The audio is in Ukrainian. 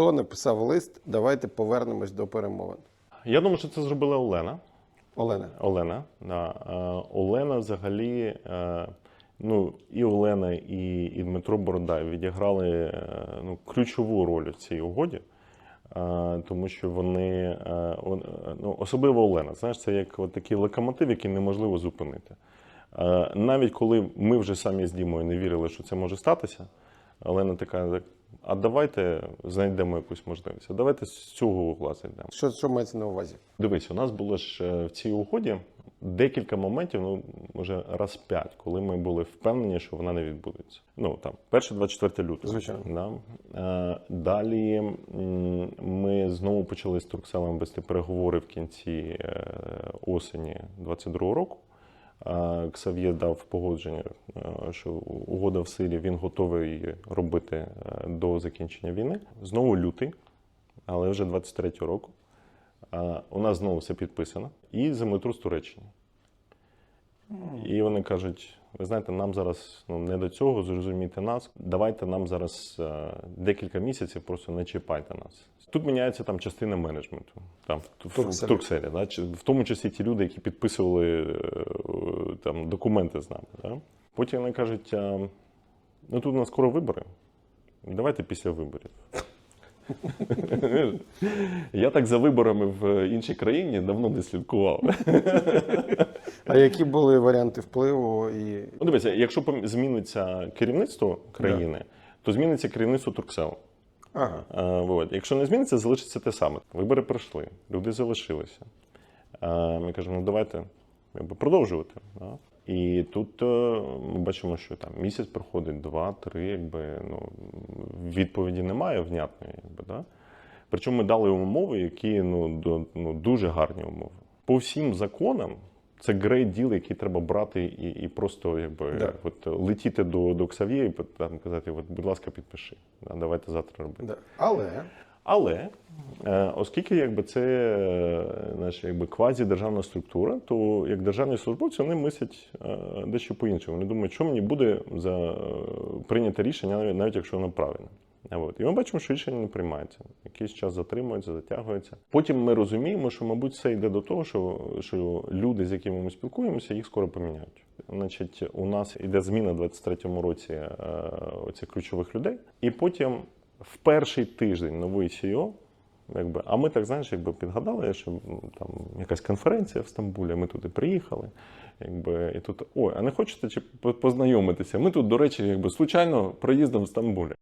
Хто написав лист? Давайте повернемось до перемовин. Я думаю, що це зробила Олена. Олена. Олена, да. Е, Олена взагалі, е, ну, і Олена, і, і Дмитро Бородай відіграли е, ну, ключову роль в цій угоді. Тому що вони он- ну, особливо Олена, знаєш, це як от такий локомотив, який неможливо зупинити. Навіть коли ми вже самі з Дімою не вірили, що це може статися, Олена така: так, а давайте знайдемо якусь можливість. А давайте з цього угла зайдемо. Що, що мається на увазі? Дивись, у нас було ж е, в цій угоді декілька моментів, ну може раз п'ять, коли ми були впевнені, що вона не відбудеться. Ну там перше 24 лютого. Звичайно. Да. Е, Далі ми знову почали з Туркселем вести переговори в кінці е, осені 22 року. Ксав'є дав погодження, е, що угода в силі він готовий робити е, до закінчення війни. Знову лютий, але вже 23 року. У нас знову все підписано. І землетрус Туреччини. І вони кажуть: ви знаєте, нам зараз ну, не до цього, зрозумійте нас. Давайте нам зараз е, декілька місяців просто не чіпайте нас. Тут міняється там частина менеджменту, там в, в, в Туркселі. Да? в тому числі ті люди, які підписували е, там документи з нами. Да? Потім вони кажуть: а, ну тут у нас скоро вибори. Давайте після виборів. Я так за виборами в іншій країні давно не слідкував. А які були варіанти впливу і Ну, дивіться, якщо зміниться керівництво країни, то зміниться керівництво Туркселу. ага. Е, от. Якщо не зміниться, залишиться те саме. Вибори пройшли, люди залишилися. Ми кажемо, ну давайте якби, продовжувати. Да? І тут е, ми бачимо, що там місяць проходить, два, три, якби ну, відповіді немає внятної. Якби, да? Причому ми дали умови, які ну, до, ну, дуже гарні умови. По всім законам це грейд діл, який треба брати і, і просто якби, Да. от, летіти до, до Ксав'є і там, казати, от, будь ласка, підпиши. Да, давайте завтра робити. Да. Але Але е, оскільки якби це е, наша якби квазідержавна структура, то як державні службовці вони мислять е, дещо по-іншому. Вони думають, що мені буде за е, прийняте рішення, навіть, навіть якщо воно правильне. От. І ми бачимо, що рішення не приймається. Якийсь час затримується, затягується. Потім ми розуміємо, що, мабуть, все йде до того, що, що люди, з якими ми спілкуємося, їх скоро поміняють. Значить, у нас йде зміна в 23-му році е, оцих ключових людей, і потім в перший тиждень новий CEO, якби, а ми так знаєш, якби підгадали, що там якась конференція в Стамбулі, ми туди приїхали. Якби, і тут, ой, а не хочете чи по- познайомитися? Ми тут, до речі, якби случайно проїздом в Стамбулі.